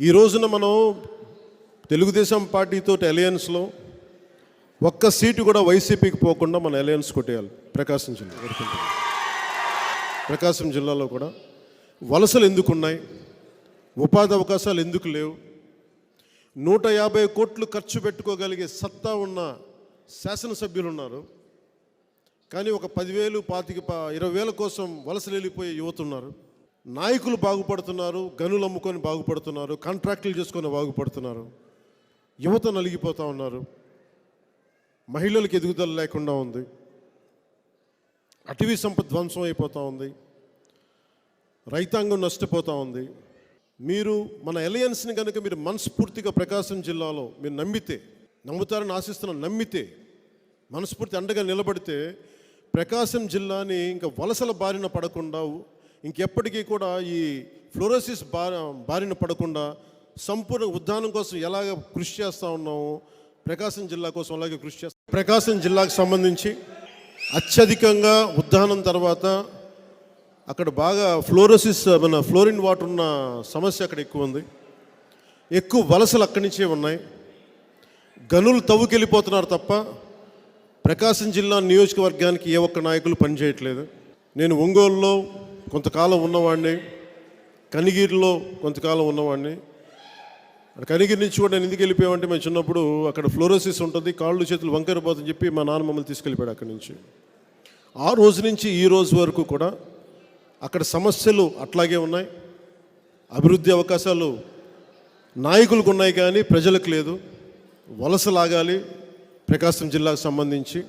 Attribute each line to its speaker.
Speaker 1: ఈ రోజున మనం తెలుగుదేశం పార్టీతో అలయన్స్లో ఒక్క సీటు కూడా వైసీపీకి పోకుండా మన అలయన్స్ కొట్టేయాలి. ప్రకాశం జిల్లా ప్రకాశం జిల్లాలో కూడా వలసలు ఎందుకున్నాయి? ఉపాధి అవకాశాలు ఎందుకు లేవు? నూట యాభై కోట్లు ఖర్చు పెట్టుకోగలిగే సత్తా ఉన్న శాసనసభ్యులు ఉన్నారు కానీ ఒక పదివేలు పాతిక ప- ఇరవై వేల కోసం వలసలు వెళ్ళిపోయే యువత ఉన్నారు నాయకులు బాగుపడుతున్నారు గనులు అమ్ముకొని బాగుపడుతున్నారు కాంట్రాక్టులు చేసుకొని బాగుపడుతున్నారు. యువత నలిగిపోతూ ఉన్నారు. మహిళలకు ఎదుగుదల లేకుండా ఉంది. అటవీ సంపద ధ్వంసం అయిపోతూ ఉంది. రైతాంగం నష్టపోతూ ఉంది. మీరు మన ఎలయన్స్ని కనుక మీరు మనస్ఫూర్తిగా ప్రకాశం జిల్లాలో మీరు నమ్మితే నమ్ముతారని ఆశిస్తున్న నమ్మితే మనస్ఫూర్తి అండగా నిలబడితే ప్రకాశం జిల్లాని ఇంకా వలసల బారిన పడకుండా ఇంకెప్పటికీ కూడా ఈ ఫ్లోరోసిస్ బా బారిన పడకుండా సంపూర్ణ ఉద్దానం కోసం ఎలాగ కృషి చేస్తూ ఉన్నాము ప్రకాశం జిల్లా కోసం అలాగే కృషి చేస్తాం ప్రకాశం జిల్లాకు సంబంధించి అత్యధికంగా ఉద్దానం తర్వాత అక్కడ బాగా ఫ్లోరోసిస్ మన ఫ్లోరిన్ వాటర్ ఉన్న సమస్య అక్కడ ఎక్కువ ఉంది. ఎక్కువ వలసలు అక్కడి నుంచే ఉన్నాయి. గనులు తవ్వుకెళ్ళిపోతున్నారు తప్ప ప్రకాశం జిల్లా నియోజకవర్గానికి ఏ ఒక్క నాయకులు పనిచేయట్లేదు. నేను ఒంగోలులో కొంతకాలం ఉన్నవాడిని కనిగిరిలో కొంతకాలం ఉన్నవాడిని. అక్కడ కనిగిరి నుంచి కూడా నేను ఎందుకు వెళ్ళిపోయామంటే మేము చిన్నప్పుడు అక్కడ ఫ్లోరోసిస్ ఉంటుంది కాళ్ళు చేతులు వంకరపోతుందని చెప్పి మా నాన్న మమ్మల్ని తీసుకెళ్ళిపోయాడు అక్కడి నుంచి. ఆ రోజు నుంచి ఈ రోజు వరకు కూడా అక్కడ సమస్యలు అట్లాగే ఉన్నాయి. అభివృద్ధి అవకాశాలు నాయకులకు ఉన్నాయి కానీ ప్రజలకు లేదు. వలస లాగాలి ప్రకాశం జిల్లాకు సంబంధించి.